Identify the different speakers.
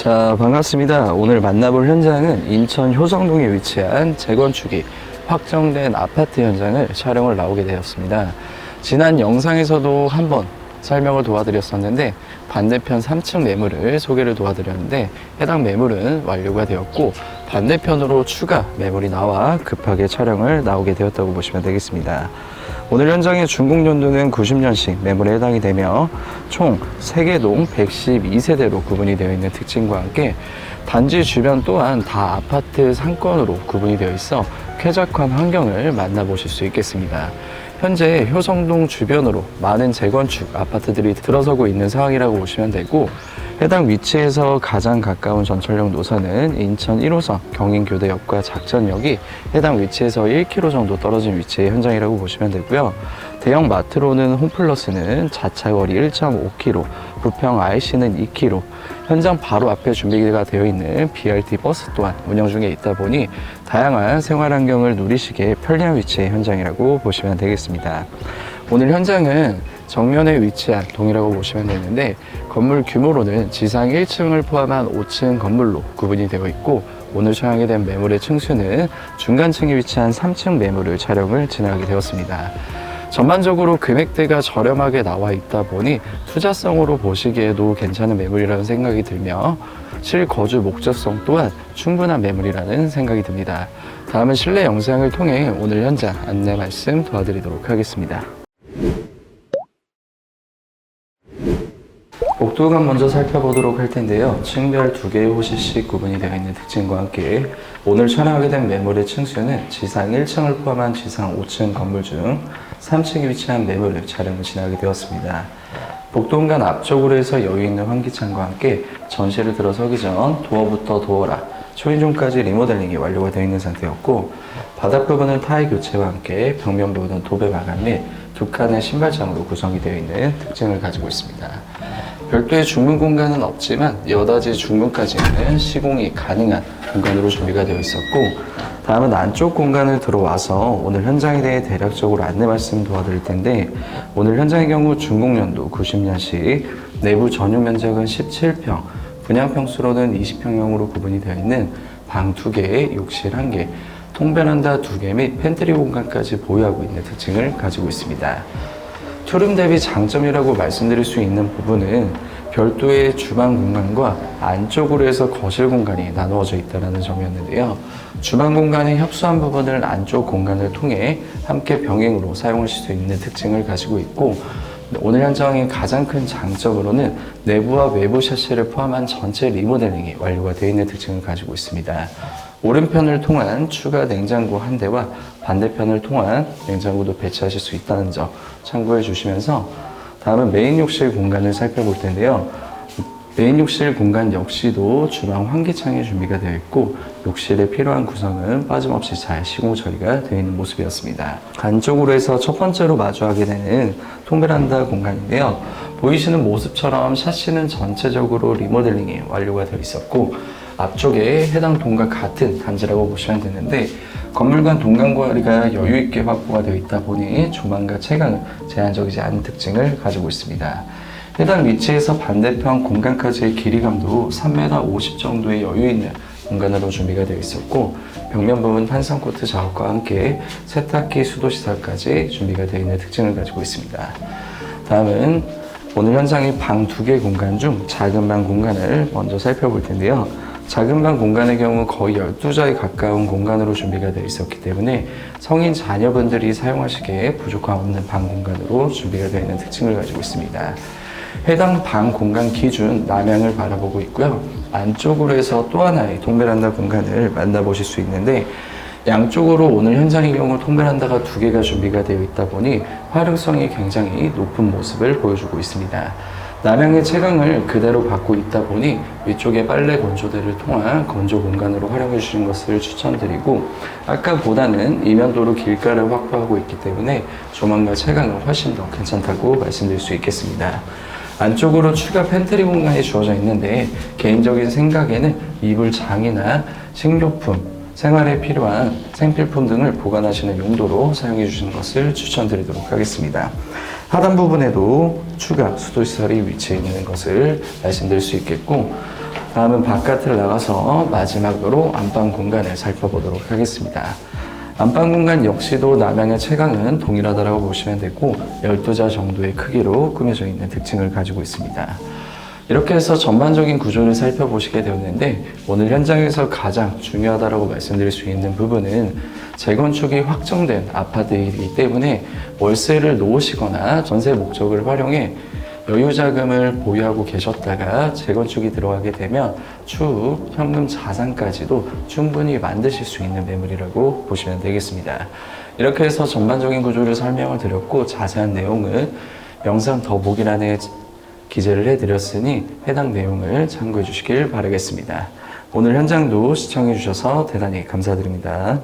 Speaker 1: 자, 반갑습니다. 오늘 만나볼 현장은 인천 효성동에 위치한 재건축이 확정된 아파트 현장을 촬영을 나오게 되었습니다. 지난 영상에서도 한번 설명을 도와드렸었는데 반대편 3층 매물을 소개를 도와드렸는데 해당 매물은 완료가 되었고 반대편으로 추가 매물이 나와 급하게 촬영을 나오게 되었다고 보시면 되겠습니다. 오늘 현장의 준공 연도는 90년식 매물에 해당이 되며 총 3개 동 112세대로 구분이 되어 있는 특징과 함께 단지 주변 또한 다 아파트 상권으로 구분이 되어 있어 쾌적한 환경을 만나보실 수 있겠습니다. 현재 효성동 주변으로 많은 재건축 아파트들이 들어서고 있는 상황이라고 보시면 되고 해당 위치에서 가장 가까운 전철역 노선은 인천 1호선 경인교대역과 작전역이 해당 위치에서 1km 정도 떨어진 위치의 현장이라고 보시면 되고요. 대형 마트로는 홈플러스는 자차거리 1.5km, 부평 IC는 2km, 현장 바로 앞에 준비가 되어 있는 BRT 버스 또한 운영 중에 있다 보니 다양한 생활 환경을 누리시기에 편리한 위치의 현장이라고 보시면 되겠습니다. 오늘 현장은 정면에 위치한 동이라고 보시면 되는데 건물 규모로는 지상 1층을 포함한 5층 건물로 구분이 되어 있고 오늘 촬영이 된 매물의 층수는 중간층에 위치한 3층 매물을 촬영을 진행하게 되었습니다. 전반적으로 금액대가 저렴하게 나와 있다 보니 투자성으로 보시기에도 괜찮은 매물이라는 생각이 들며 실거주 목적성 또한 충분한 매물이라는 생각이 듭니다. 다음은 실내 영상을 통해 오늘 현장 안내 말씀 도와드리도록 하겠습니다. 복도관 먼저 살펴보도록 할 텐데요. 층별 두 개의 호실씩 구분이 되어 있는 특징과 함께 오늘 촬영하게 된 매물의 층수는 지상 1층을 포함한 지상 5층 건물 중 3층에 위치한 매물을 촬영을 진행하게 되었습니다. 복도공간 앞쪽으로 해서 여유 있는 환기창과 함께 전시를 들어서기 전 도어부터 도어라 초인종까지 리모델링이 완료가 되어 있는 상태였고 바닥 부분은 타일 교체와 함께 벽면 부분은 도배 마감 및 두 칸의 신발장으로 구성이 되어 있는 특징을 가지고 있습니다. 별도의 중문 공간은 없지만 여닫이 중문까지는 시공이 가능한 공간으로 준비가 되어 있었고 다음은 안쪽 공간을 들어와서 오늘 현장에 대해 대략적으로 안내 말씀 도와드릴 텐데 오늘 현장의 경우 준공연도 90년식 내부 전용 면적은 17평 분양 평수로는 20평형으로 구분이 되어 있는 방 2개, 욕실 1개, 통베란다 2개 및 팬트리 공간까지 보유하고 있는 특징을 가지고 있습니다. 투룸 대비 장점이라고 말씀드릴 수 있는 부분은 별도의 주방 공간과 안쪽으로 해서 거실 공간이 나누어져 있다는 점이었는데요. 주방 공간의 협소한 부분을 안쪽 공간을 통해 함께 병행으로 사용하실 수 있는 특징을 가지고 있고 오늘 현장의 가장 큰 장점으로는 내부와 외부 샤시를 포함한 전체 리모델링이 완료가 되어 있는 특징을 가지고 있습니다. 오른편을 통한 추가 냉장고 한 대와 반대편을 통한 냉장고도 배치하실 수 있다는 점 참고해 주시면서 다음은 메인 욕실 공간을 살펴볼 텐데요. 메인 욕실 공간 역시도 주방 환기창이 준비가 되어 있고 욕실에 필요한 구성은 빠짐없이 잘 시공 처리가 되어 있는 모습이었습니다. 안쪽으로 해서 첫 번째로 마주하게 되는 통베란다 공간인데요. 보이시는 모습처럼 샤시는 전체적으로 리모델링이 완료가 되어 있었고 앞쪽에 해당 동과 같은 단지라고 보시면 되는데 건물 간 동간 거리가 여유 있게 확보가 되어 있다 보니 조망과 채광은 제한적이지 않은 특징을 가지고 있습니다. 해당 위치에서 반대편 공간까지의 길이감도 3m 50 정도의 여유 있는 공간으로 준비가 되어 있었고 벽면 부분 판상 코트 작업과 함께 세탁기 수도 시설까지 준비가 되어 있는 특징을 가지고 있습니다. 다음은 오늘 현장의 방 두 개 공간 중 작은 방 공간을 먼저 살펴볼 텐데요. 작은 방 공간의 경우 거의 12자에 가까운 공간으로 준비가 되어 있었기 때문에 성인 자녀분들이 사용하시기에 부족함 없는 방 공간으로 준비가 되어 있는 특징을 가지고 있습니다. 해당 방 공간 기준 남향을 바라보고 있고요. 안쪽으로 해서 또 하나의 통베란다 공간을 만나보실 수 있는데 양쪽으로 오늘 현장의 경우 통베란다가 두 개가 준비가 되어 있다 보니 활용성이 굉장히 높은 모습을 보여주고 있습니다. 남향의 채광을 그대로 받고 있다 보니 위쪽에 빨래 건조대를 통한 건조 공간으로 활용해 주시는 것을 추천드리고 아까보다는 이면도로 길가를 확보하고 있기 때문에 조망과 채광은 훨씬 더 괜찮다고 말씀드릴 수 있겠습니다. 안쪽으로 추가 팬트리 공간이 주어져 있는데 개인적인 생각에는 이불 장이나 식료품, 생활에 필요한 생필품 등을 보관하시는 용도로 사용해 주시는 것을 추천드리도록 하겠습니다. 하단 부분에도 추가 수도시설이 위치해 있는 것을 말씀드릴 수 있겠고 다음은 바깥을 나가서 마지막으로 안방 공간을 살펴보도록 하겠습니다. 안방 공간 역시도 남양의 채광은 동일하다고 보시면 되고 12자 정도의 크기로 꾸며져 있는 특징을 가지고 있습니다. 이렇게 해서 전반적인 구조를 살펴보시게 되었는데 오늘 현장에서 가장 중요하다고 말씀드릴 수 있는 부분은 재건축이 확정된 아파트이기 때문에 월세를 놓으시거나 전세 목적을 활용해 여유 자금을 보유하고 계셨다가 재건축이 들어가게 되면 추후 현금 자산까지도 충분히 만드실 수 있는 매물이라고 보시면 되겠습니다. 이렇게 해서 전반적인 구조를 설명을 드렸고 자세한 내용은 영상 더보기란에 기재를 해드렸으니 해당 내용을 참고해 주시길 바라겠습니다. 오늘 현장도 시청해 주셔서 대단히 감사드립니다.